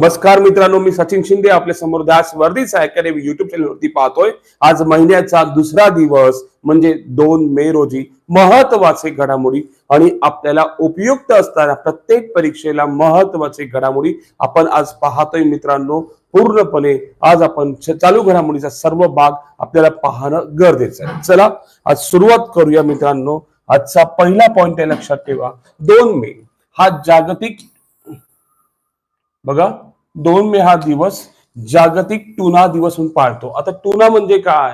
नमस्कार मित्रांनो मी सचिन शिंदे आपल्यासमोर दास वर्धीच अकॅडमी युट्यूब चॅनलवरती पाहतोय. आज महिन्याचा दुसरा दिवस म्हणजे दोन मे रोजी महत्त्वाचे घडामोडी आणि आपल्याला उपयुक्त असणाऱ्या प्रत्येक परीक्षेला महत्त्वाचे घडामोडी आपण आज पाहतोय मित्रांनो. पूर्णपणे आज आपण चालू घडामोडीचा सर्व भाग आपल्याला पाहणं गरजेचं आहे. चला आज सुरुवात करूया मित्रांनो. आजचा पहिला पॉइंट आहे लक्षात ठेवा. दोन मे हा जागतिक बघा. दोन मे हा दिवस जागतिक टुना दिवस म्हणून पाळतो. आता टुना म्हणजे काय?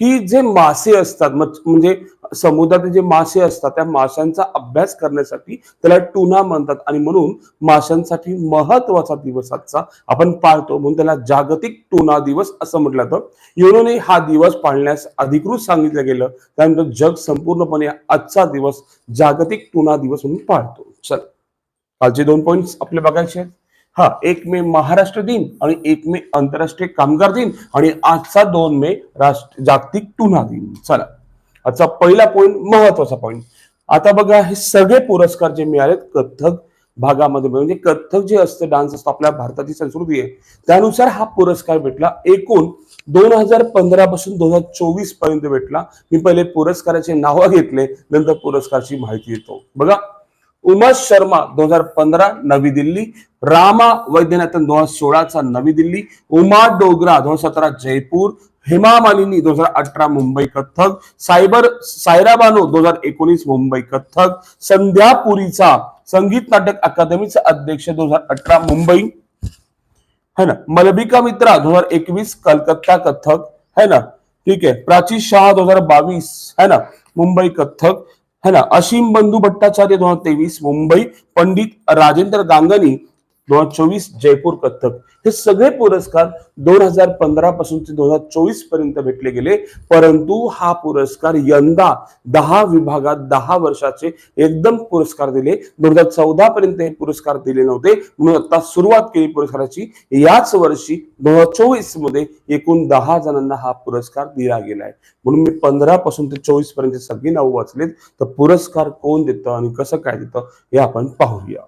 की जे मासे असतात म्हणजे समुद्रातील जे मासे असतात त्या माशांचा अभ्यास करण्यासाठी त्याला टुना म्हणतात आणि म्हणून माशांसाठी महत्त्वाचा दिवस आजचा आपण पाळतो. म्हणून त्याला जागतिक टुना दिवस असं म्हटलं जातं. युनोने हा दिवस पाळण्यास अधिकृत सांगितलं गेलं. त्यानंतर जग संपूर्णपणे आजचा दिवस जागतिक टुना दिवस म्हणून पाळतो. चल. कालचे दोन पॉईंट आपले बघायचे आहेत. हा एक मे महाराष्ट्र दिन आणि एक मे आंतरराष्ट्रीय कामगार दिन आणि आजचा दोन मे राष्ट्र जागतिक टुना दिन. चला आजचा पहिला पॉईंट महत्त्वाचा पॉईंट आता बघा हे सगळे पुरस्कार जे मिळालेत कथ्थक भागामध्ये म्हणजे कथ्थक जे असतं डान्स असतो आपल्या भारताची संस्कृती आहे त्यानुसार हा पुरस्कार भेटला. एकूण दोन हजार पंधरा पासून दोन हजार चोवीसपर्यंत भेटला. मी पहिले पुरस्काराचे नावं घेतले नंतर पुरस्कारची माहिती देतो बघा उमा शर्मा दोन हजार पंधरा नवी दिल्ली रामा वैद्यनाथन दोन हजार सोळाचा नवी दिल्ली उमा डोगरा दोन हजार सतरा जयपूर हेमा मालिनी दोन हजार अठरा मुंबई कथ्थक सायबर सायरा बानो दोन हजार एकोणीस मुंबई कथ्थक संध्या पुरीचा संगीत नाटक अकादमीचा अध्यक्ष दोन हजार अठरा मुंबई है ना? मलबिका मित्रा दोन हजार एकवीस कलकत्ता कथ्थक है ना? ठीक है प्राची शाह दोन हजार बावीस है ना? मुंबई कथ्थक है ना? असीम बंधू भट्टाचार्य दोन हजार तेवीस मुंबई पंडित राजेंद्र गांगणी दोन हजार चोवीस जयपूर कथ्थक. हे सगळे पुरस्कार दोन हजार पंधरा पासून ते दोन हजार चोवीसपर्यंत भेटले गेले. परंतु हा पुरस्कार यंदा दहा विभागात दहा वर्षाचे एकदम पुरस्कार दिले. दोन हजार चौदा पर्यंत हे पुरस्कार दिले नव्हते. म्हणून आता सुरुवात केली पुरस्काराची. याच वर्षी दोन हजार चोवीसमध्ये एकूण दहा जणांना हा पुरस्कार दिला गेलाय. म्हणून मी पंधरा पासून ते चोवीसपर्यंत सगळी नावं वाचलेत. तर पुरस्कार कोण देतं आणि कसं काय देतं हे आपण पाहूया.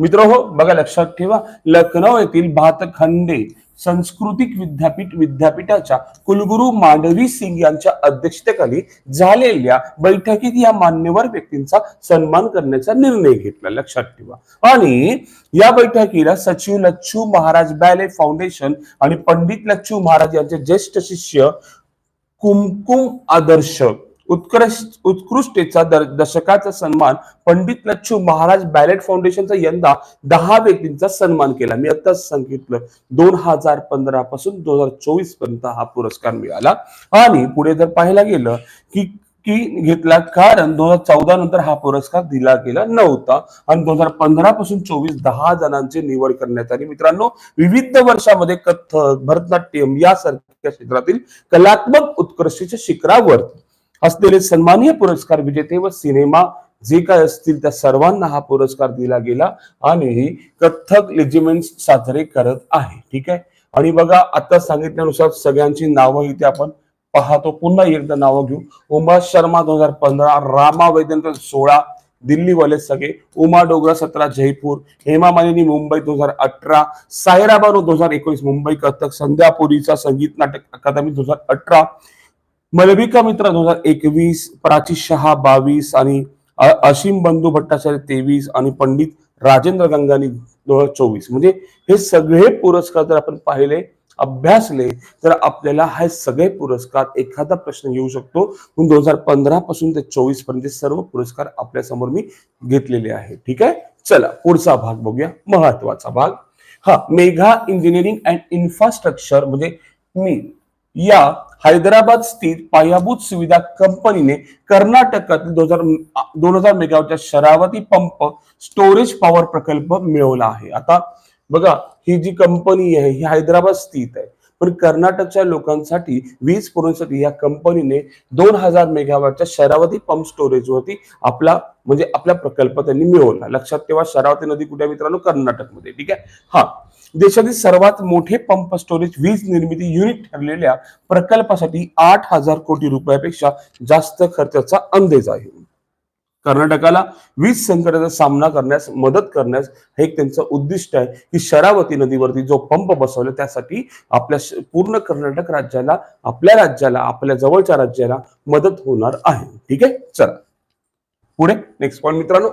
मित्र हो बघा लक्षात ठेवा. लखनौ येथील भातखंडे सांस्कृतिक विद्यापीठ विद्यापीठाच्या कुलगुरू मांडवी सिंग यांच्या अध्यक्षतेखाली झालेल्या बैठकीत या मान्यवर व्यक्तींचा सन्मान करण्याचा निर्णय घेतला. लक्षात ठेवा. आणि या बैठकीला सचिव लच्छू महाराज बॅले फाउंडेशन आणि पंडित लच्छू महाराज यांचे ज्येष्ठ शिष्य कुमकुम आदर्श उत्कृष्ट उत्कृष्टेचा दशकाचा सन्मान पंडित लच्छू महाराज बॅलेट फाउंडेशनचा यंदा दहा व्यक्तींचा सन्मान केला. मी आताच सांगितलं दोन हजार पंधरा पासून दोन हजार चोवीसपर्यंत हा पुरस्कार मिळाला. आणि पुढे जर पाहायला गेलं की की घेतला कारण दोन हजार चौदा नंतर हा पुरस्कार दिला गेला नव्हता. आणि दोन हजार पंधरा पासून चोवीस दहा जणांची निवड करण्यात आली. मित्रांनो विविध वर्षामध्ये कथ्थक भरतनाट्यम यासारख्या क्षेत्रातील कलात्मक उत्कृष्टीच्या शिखरावर असलेले सन्मानीय पुरस्कार विजेते व सिनेमा जे काय असतील त्या सर्वांना हा पुरस्कार दिला गेला आणि कथ्थक लेजिमेंट साजरे करत आहे. ठीक आहे? आणि बघा आता सांगितल्यानुसार सगळ्यांची नावं इथे आपण पाहतो. पुन्हा एकदा नावं घेऊ. उमा शर्मा दोन हजार पंधरा रामा वैद्यंत सोळा दिल्लीवाले सगळे. उमा डोगरा सतरा जयपूर. हेमा मालिनी मुंबई दोन हजार अठरा. सायरा दोन हजार एकोणीस मुंबई कथक संध्यापुरीचा संगीत नाटक अकादमी दोन हजार अठरा. मलबिका मित्र दोन हजार एकवीस प्राची शहा बावीस आणि अ- असीम बंधू भट्टाचार्य तेवीस आणि पंडित राजेंद्र गंगानी दोन हजार चोवीस. म्हणजे हे सगळे पुरस्कार जर आपण पाहिले अभ्यासले तर आपल्याला हे सगळे पुरस्कार एखादा प्रश्न येऊ शकतो. म्हणून दोन हजार पंधरा पासून ते चोवीसपर्यंत सर्व पुरस्कार आपल्यासमोर मी घेतलेले आहेत. ठीक आहे? चला पुढचा भाग बघूया. महत्त्वाचा भाग. हा मेघा इंजिनिअरिंग अँड इन्फ्रास्ट्रक्चर म्हणजे मी या हैदराबाद स्थित पायाभूत सुविधा कंपनीने कर्नाटकातील दोन हजार दोन हजार मेगावॉटच्या शरावती पंप स्टोरेज पॉवर प्रकल्प मिळवला आहे. आता बघा ही जी कंपनी आहे ही हैदराबाद स्थित आहे. पण कर्नाटकच्या लोकांसाठी वीज पुरवण्यासाठी या कंपनीने दोन हजार मेगावॅटच्या शरावती पंप स्टोरेज वरती आपला म्हणजे आपला प्रकल्प त्यांनी मिळवला. लक्षात ठेवा शरावती नदी कुठे मित्रांनो? कर्नाटकमध्ये. ठीक आहे? हा. देशातील सर्वात मोठे पंप स्टोरेज वीज निर्मिती युनिट ठरलेल्या प्रकल्पासाठी आठ हजार कोटी रुपयापेक्षा जास्त खर्चाचा अंदाज आहे. कर्नाटकाला वीज संकटाचा सामना करण्यास मदत करण्यास हे एक त्यांचं उद्दिष्ट आहे की शरावती नदीवरती जो पंप बसवला त्यासाठी आपल्या पूर्ण कर्नाटक राज्याला आपल्या राज्याला आपल्या जवळच्या राज्याला मदत होणार आहे. ठीक आहे? चला. पुढे नेक्स्ट पॉईंट मित्रांनो.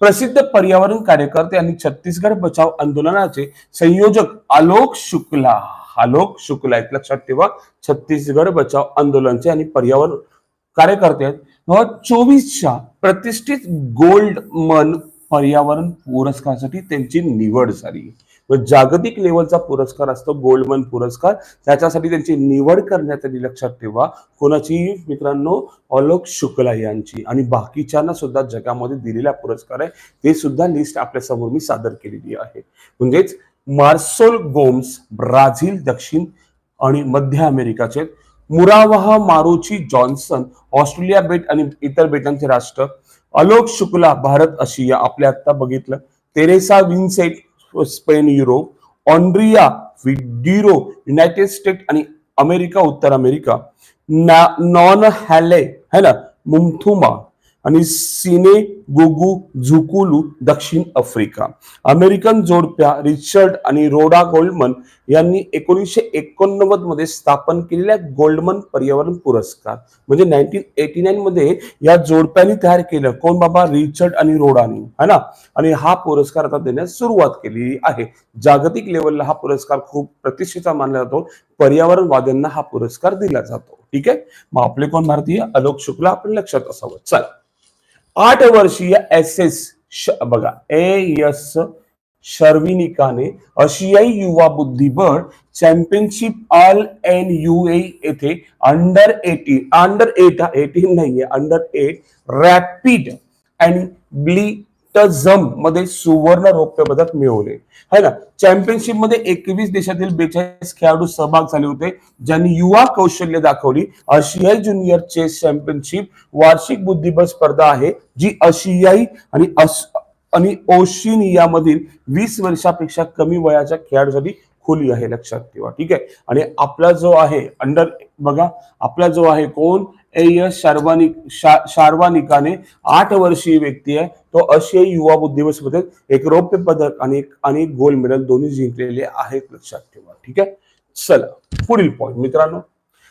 प्रसिद्ध पर्यावरण कार्यकर्ते आणि छत्तीसगड बचाव आंदोलनाचे संयोजक आलोक शुक्ला. आलोक शुक्ला आहेत लक्षात ठेवा. छत्तीसगड बचाव आंदोलनचे आणि पर्यावरण कार्यकर्ते आहेत. दोन चोवीसच्या प्रतिष्ठित गोल्ड मन पर्यावरण पुरस्कारासाठी त्यांची निवड झाली. जागतिक लेवलचा पुरस्कार असतो गोल्डमन पुरस्कार. त्याच्यासाठी त्यांची निवड करण्यात आली लक्षात ठेवा. कोणाची मित्रांनो अलोक शुक्ला यांची आणि बाकीच्यांना सुद्धा जगामध्ये दिलेला पुरस्कार आहे. ते सुद्धा लिस्ट आपल्यासमोर मी सादर केलेली आहे. म्हणजेच मार्सोल गोम्स ब्राझील दक्षिण आणि मध्य अमेरिकाचे मुरावाह मारुची जॉन्सन ऑस्ट्रेलिया बेट आणि इतर बेटांचे राष्ट्र. अलोक शुक्ला भारत आशिया आपल्या आता बघितलं. Teresa Vincent Spain Europe Andrea विडिरो United State आणि अमेरिका उत्तर अमेरिका नॉन हॅले है ना मुमथुमा आणि सिने गुगू झुकुलू दक्षिण आफ्रिका. अमेरिकन जोडप्या रिचर्ड आणि रोडा गोल्डमन यांनी एकोणीसशे एकोणनव्वदमध्ये स्थापन केलेल्या गोल्डमन पर्यावरण पुरस्कार. म्हणजे नाईन्टीन एटी नाईन मध्ये या जोडप्याने तयार केलं. कोण बाबा? रिचर्ड आणि रोडानी. है ना? आणि हा पुरस्कार आता देण्यास सुरुवात केली आहे. जागतिक लेवलला हा पुरस्कार खूप प्रतिष्ठेचा मानला जातो. पर्यावरणवाद्यांना हा पुरस्कार दिला जातो. ठीक आहे? मग आपले कोण भारतीय? अलोक शुक्ला. आपण लक्षात असावं. चला. आठ वर्षीय एस एस बघा ए एस शर्विनिकाने आशियाई युवा बुद्धिबळ championship Al Ain U A E under eighteen under eight eighteen नाहीये अंडर एट रॅपिड आणि जममध्ये सुवर्ण रौप्य पदक मिळवले. है ना? चॅम्पियनशिपमध्ये एकवीस देशातील बेचाळीस खेळाडू सहभाग झाले होते ज्यांनी युवा कौशल्य दाखवली. आशियाई ज्युनियर चेस चॅम्पियनशिप वार्षिक बुद्धिबळ स्पर्धा आहे जी आशियाई आणि आणि ओशिनियामधील वीस वर्षापेक्षा कमी वयाच्या खेळाडूसाठी खुली आहे लक्षात ठेवा ठीक आहे? आणि आपला जो आहे अंडर बघा आपला जो आहे कोण? ए एस शार्वानिक शा- शार्वानिकाने आठ वर्षीय व्यक्ती आहे. तो आशियाई युवा बुद्धिबळ स्पर्धेत एक रौप्य पदक आणि एक आणि एक गोल्ड मेडल दोन्ही जिंकलेले आहेत लक्षात ठेवा ठीक आहे? चला पुढील पॉईंट मित्रांनो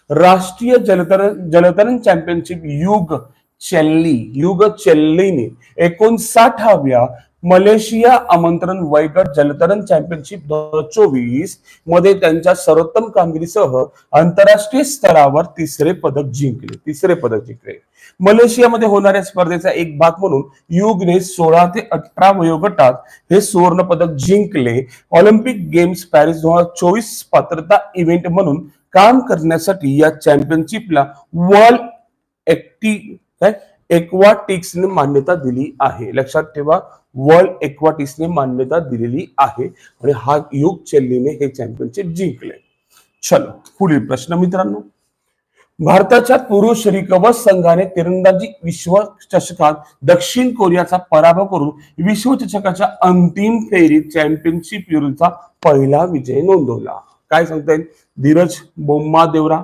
राष्ट्रीय जलतरण जलतरण चॅम्पियनशिप युग चेल्ली युग चेल्लीने एकोणसाठाव्या मलेशिया आमंत्रण वयगट जलतरण चॅम्पियनशिप दोन हजार चोवीसमध्ये त्यांच्या सर्वोत्तम कामगिरीसह आंतरराष्ट्रीय स्तरावर तिसरे पदक जिंकले. तिसरे पदक जिंकले. मलेशियामध्ये होणाऱ्या स्पर्धेचा एक भाग म्हणून युगने सोळा ते अठरा वयोगटात हे सुवर्ण पदक जिंकले. ऑलिम्पिक गेम्स पॅरिस दोन हजार चोवीस पात्रता इव्हेंट म्हणून काम करण्यासाठी या चॅम्पियनशिपला वर्ल्ड एक्टी काय? एक्वाटिक्सने मान्यता दिली आहे. लक्षात ठेवा वर्ल्ड एक्वाटिक्सने मान्यता दिलेली आहे आणि हा युग चेल्लीने हे चॅम्पियनशिप जिंकले. चलो पुढील प्रश्न मित्रांनो. भारताच्या पुरुष रिकव्हर संघाने तिरंदाजी विश्वचषकात दक्षिण कोरियाचा पराभव करून विश्वचषकाच्या अंतिम फेरीत चॅम्पियनशिप विरुद्धचा पहिला विजय नोंदवला. काय सांगता येईल? धीरज बोम्मा देवरा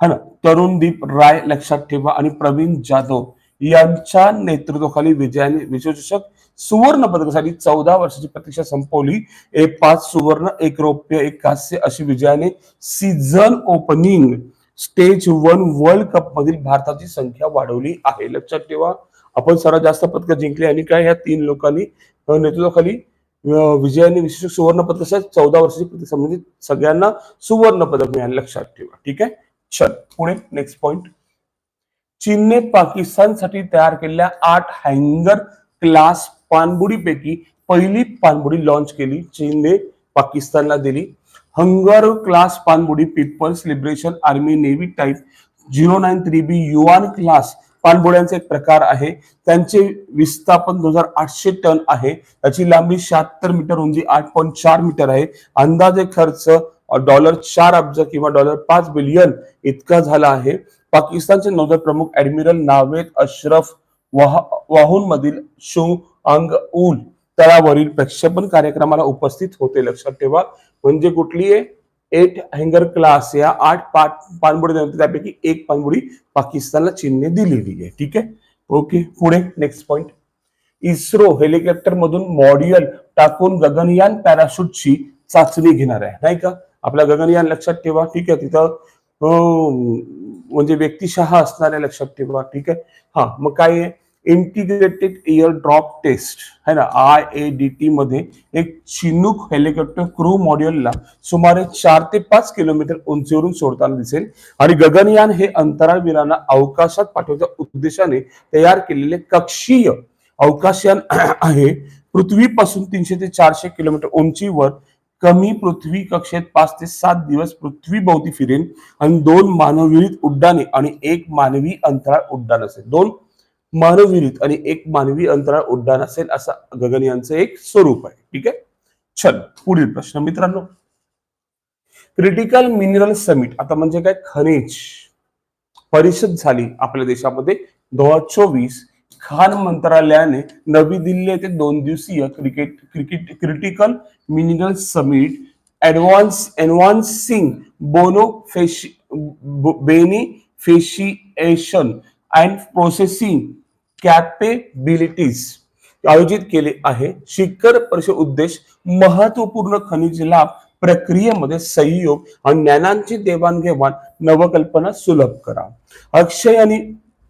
हा ना? तरुणदीप राय लक्षात ठेवा. आणि प्रवीण जाधव यांच्या नेतृत्वाखाली विजयाने विश्वचषक सुवर्ण पदकासाठी चौदा वर्षाची प्रतीक्षा संपवली. एक पाच सुवर्ण एक रौप्य एक कांस्य अशी विजयाने season opening stage one world cup मधील भारताची संख्या वाढवली आहे. लक्षात ठेवा. आपण सर्वात जास्त पदक जिंकले आणि काय ह्या तीन लोकांनी? नेतृत्वाखाली विजयाने विशेष सुवर्ण पदक चौदा वर्षाची प्रतीक्षा म्हणजे सगळ्यांना सुवर्ण पदक मिळाले. लक्षात ठेवा. ठीक आहे? चल पुढे नेक्स्ट पॉइंट चीनने पाकिस्तानसाठी तयार केलेल्या आठ हँगर क्लास पाणबुडीपैकी पहिली पाणबुडी लॉन्च केली चीनने पाकिस्तानला दिली. हंगर क्लास पाणबुडी People's Liberation Army Navy type zero nine three B Yuan class पाणबुड्यांचे एक प्रकार आहे. त्यांचे विस्थापन दोन हजार आठशे टन आहे. त्याची लांबी शहात्तर मीटर रुंदी आठ पॉईंट चार मीटर आहे. अंदाजे खर्च डॉलर चार अब्ज किंवा डॉलर पाच बिलियन इतका झाला आहे. पाकिस्तानचे नौदल प्रमुख ऍडमिरल नावेद अशरफ वाह वाहून मधील शो अंग उल तळावरील प्रक्षेपण कार्यक्रमाला उपस्थित होते. लक्षात ठेवा म्हणजे कुठली आहे? एट हँगर क्लास या आठ पाच पाणबुडी होते त्यापैकी एक पाणबुडी पाकिस्तानला चीनने दिलेली आहे. ठीक आहे? ओके पुढे नेक्स्ट पॉइंट इस्रो हेलिकॉप्टर मधून मॉड्युअल टाकून गगनयान पॅराशूटची चाचणी घेणार आहे. नाही का? आपल्या गगनयान लक्षात ठेवा ठीक आहे. तिथं म्हणजे व्यक्तिशः असणाऱ्या लक्षात ठेवा ठीक आहे. हा मग काय आहे? इंटिग्रेटेड एअर ड्रॉप टेस्ट है ना? आय ए डी टी मध्ये एक चिनूक हेलिकॉप्टर क्रू मॉड्यूलला सुमारे चार ते पाच किलोमीटर उंचीवरून सोडताना दिसेल. आणि गगनयान हे अंतराळवीरांना अवकाशात पाठवण्याच्या उद्देशाने तयार केलेले कक्षीय अवकाशयान आहे. पृथ्वीपासून तीनशे ते चारशे किलोमीटर उंचीवर कमी पृथ्वी कक्षेत पाच ते सात दिवस पृथ्वी भोवती फिरेल आणि दोन मानवविरित उड्डाणे आणि एक मानवी अंतराळ उड्डाण असेल. दोन मानवविरित आणि एक मानवी अंतराळ उड्डाण असेल असा गगनयानचं एक स्वरूप आहे. ठीक आहे? चल पुढील प्रश्न मित्रांनो. क्रिटिकल मिनरल समिट आता म्हणजे काय? खनिज. परिषद झाली आपल्या देशामध्ये दोन हजार चोवीस. खान मंत्रालयाने नवी दिल्ली येथे दोन दिवसीय cricket cricket critical mineral summit advance advancing बोनो फेशी बेनिफिशिएशन अँड प्रोसेसिंग कॅपेबिलिटीज आयोजित केले आहे. शिखर परिषद उद्देश महत्त्वपूर्ण खनिज लाभ प्रक्रियेमध्ये सहयोग आणि ज्ञानांची देवाणघेवाण नवकल्पना सुलभ करा. अक्षय आणि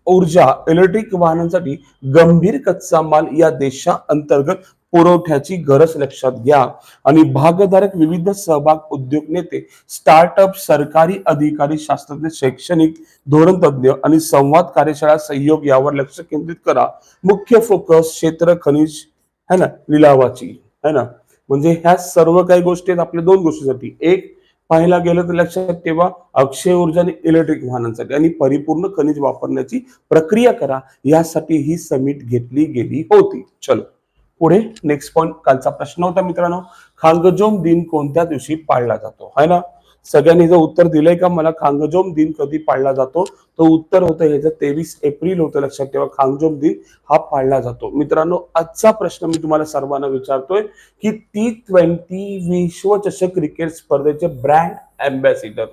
ऊर्जा इलेक्ट्रिक वाहनांसाठी गंभीर कच्चा माल या देशांतर्गत पुरवठ्याची गरज लक्षात घ्या. आणि भागधारक विविध सहभाग उद्योग नेते स्टार्टअप सरकारी अधिकारी शास्त्रज्ञ शैक्षणिक धोरण तज्ञ आणि संवाद कार्यशाळा सहयोग यावर लक्ष केंद्रित करा. मुख्य फोकस क्षेत्र खनिज है ना लिलावाची है ना. म्हणजे ह्या सर्व काही गोष्टी आहेत आपल्या दोन गोष्टीसाठी. एक पाहायला गेलं तर लक्षात ठेवा अक्षय ऊर्जा आणि इलेक्ट्रिक वाहनांसाठी आणि परिपूर्ण खनिज वापरण्याची प्रक्रिया करा. यासाठी ही समिट घेतली गेली होती. चलो. पुढे नेक्स्ट पॉइंट कालचा प्रश्न होता मित्रांनो. खांगजोम दिन कोणत्या दिवशी पाळला जातो? है ना? सगळ्यांनी जर उत्तर दिलंय का? मला खांगजोम दिन कधी पाळला जातो? तो उत्तर होतं ह्याचं तेवीस एप्रिल होतं लक्षात ठेवा खांगजोम दिन हा पाळला जातो. मित्रांनो आजचा प्रश्न मी तुम्हाला सर्वांना विचारतोय की टी ट्वेंटी विश्वचषक क्रिकेट स्पर्धेचे ब्रँड अँबॅसिडर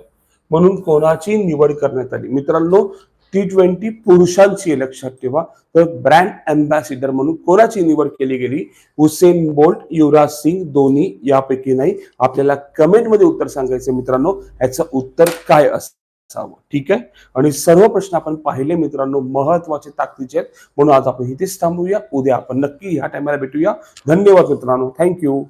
म्हणून कोणाची निवड करण्यात आली? मित्रांनो टी ट्वेंटी पुरुषांची लक्षात ठेवा. तर ब्रँड अँबॅसिडर म्हणून कोणाची निवड केली गेली? हुसेन बोल्ट युवराज सिंग धोनी यापैकी नाही. आपल्याला कमेंटमध्ये उत्तर सांगायचं मित्रांनो. याचं उत्तर काय असतं असावं. ठीक आहे? आणि सर्व प्रश्न आपण पाहिले मित्रांनो महत्त्वाचे ताकदीचे आहेत. म्हणून आज आपण इथेच थांबूया. उद्या आपण नक्की ह्या टायमाला भेटूया. धन्यवाद मित्रांनो. थँक्यू